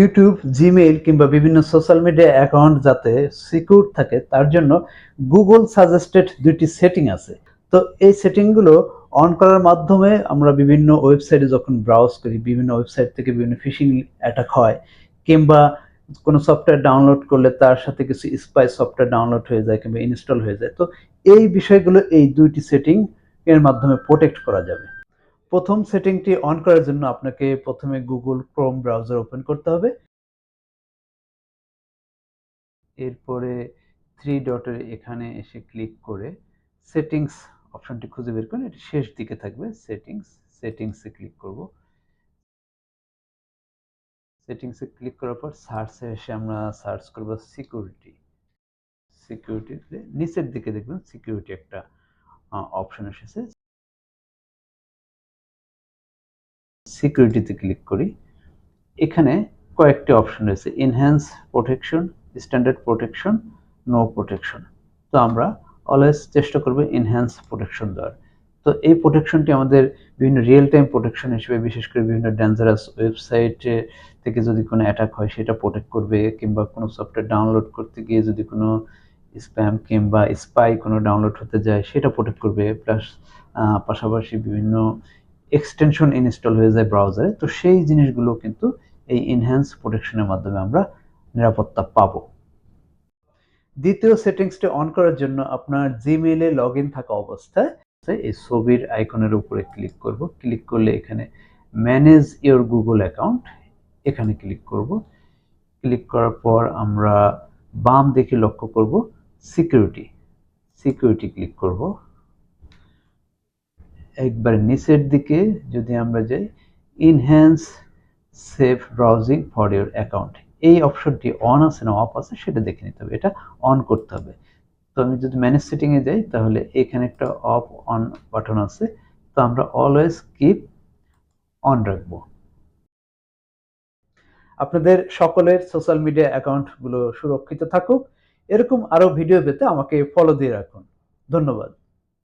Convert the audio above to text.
YouTube, Gmail কিংবা বিভিন্ন social media account যাতে সিকিউর থাকে, তার জন্য গুগল সাজেস্টেড দুইটি সেটিং আছে। তো এই সেটিংগুলো অন করার মাধ্যমে আমরা বিভিন্ন ওয়েবসাইটে যখন ব্রাউজ করি, বিভিন্ন ওয়েবসাইট থেকে বিভিন্ন ফিশিং অ্যাটাক হয়, কিংবা কোনো সফটওয়্যার ডাউনলোড করলে তার সাথে কিছু স্পাই সফটওয়্যার ডাউনলোড হয়ে যায় কিংবা ইনস্টল হয়ে যায়। তো এই বিষয়গুলো এই দুইটি সেটিং এর মাধ্যমে প্রোটেক্ট করা যাবে। প্রথম সেটিংটি অন করার জন্য আপনাকে প্রথমে গুগল ক্রোম ব্রাউজার ওপেন করতে হবে। এরপরে থ্রি ডটের এখানে এসে ক্লিক করে সেটিংস অপশনটি খুঁজে বের করুন। এটি শেষ দিকে থাকবে সেটিংস সেটিংসে ক্লিক করব। সেটিংসে ক্লিক করার পর সার্চে এসে আমরা সার্চ করব সিকিউরিটি সিকিউরিটিতে নিচের দিকে দেখবেন সিকিউরিটি একটা অপশন এসেছে। সিকিউরিটিতে ক্লিক করি, এখানে কয়েকটি অপশন রয়েছে enhance protection standard protection no protection তো আমরা অলওয়েজ চেষ্টা করব এনহ্যান্স প্রোটেকশন দেওয়ার। তো এই প্রোটেকশনটি আমাদের বিভিন্ন রিয়েল টাইম প্রোটেকশন হিসেবে, বিশেষ করে বিভিন্ন ডেঞ্জারাস ওয়েবসাইটে থেকে যদি কোনো অ্যাটাক হয়, সেটা প্রোটেক্ট করবে, কিংবা কোনো সফটওয়্যার ডাউনলোড করতে গিয়ে যদি কোনো স্প্যাম কিংবা স্পাই কোনো ডাউনলোড হতে যায়, সেটা প্রোটেক্ট করবে। প্লাস পাশাপাশি বিভিন্ন এক্সটেনশন ইনস্টল হয়ে যায় ব্রাউজারে তো সেই জিনিসগুলো কিন্তু এই এনহ্যান্স প্রোটেকশনের মাধ্যমে আমরা নিরাপত্তা পাবো। দ্বিতীয় সেটিংসটি অন করার জন্য আপনার জিমেইলে লগ ইন থাকা অবস্থায় এই ছবির আইকনের উপরে ক্লিক করব। ক্লিক করলে এখানে ম্যানেজ ইওর গুগল অ্যাকাউন্ট এখানে ক্লিক করব। ক্লিক করার পর আমরা বাম দেখে লক্ষ্য করব সিকিউরিটি সিকিউরিটি ক্লিক করব। একবার নিচের দিকে যদি আমরা যাই enhance safe browsing for your account এই অপশনটি অন আছে না অফ আছে সেটা দেখে নিতে হবে, এটা অন করতে হবে। তো আমি যদি ম্যানেজ সেটিংয়ে যাই, তাহলে এখানে একটা অফ অন বাটন আছে। তো আমরা অলওয়েজ কিপ অন রাখব। আপনাদের সকলের সোশ্যাল মিডিয়া অ্যাকাউন্টগুলো সুরক্ষিত থাকুক। এরকম আরও ভিডিও পেতে আমাকে ফলো দিয়ে রাখুন। ধন্যবাদ।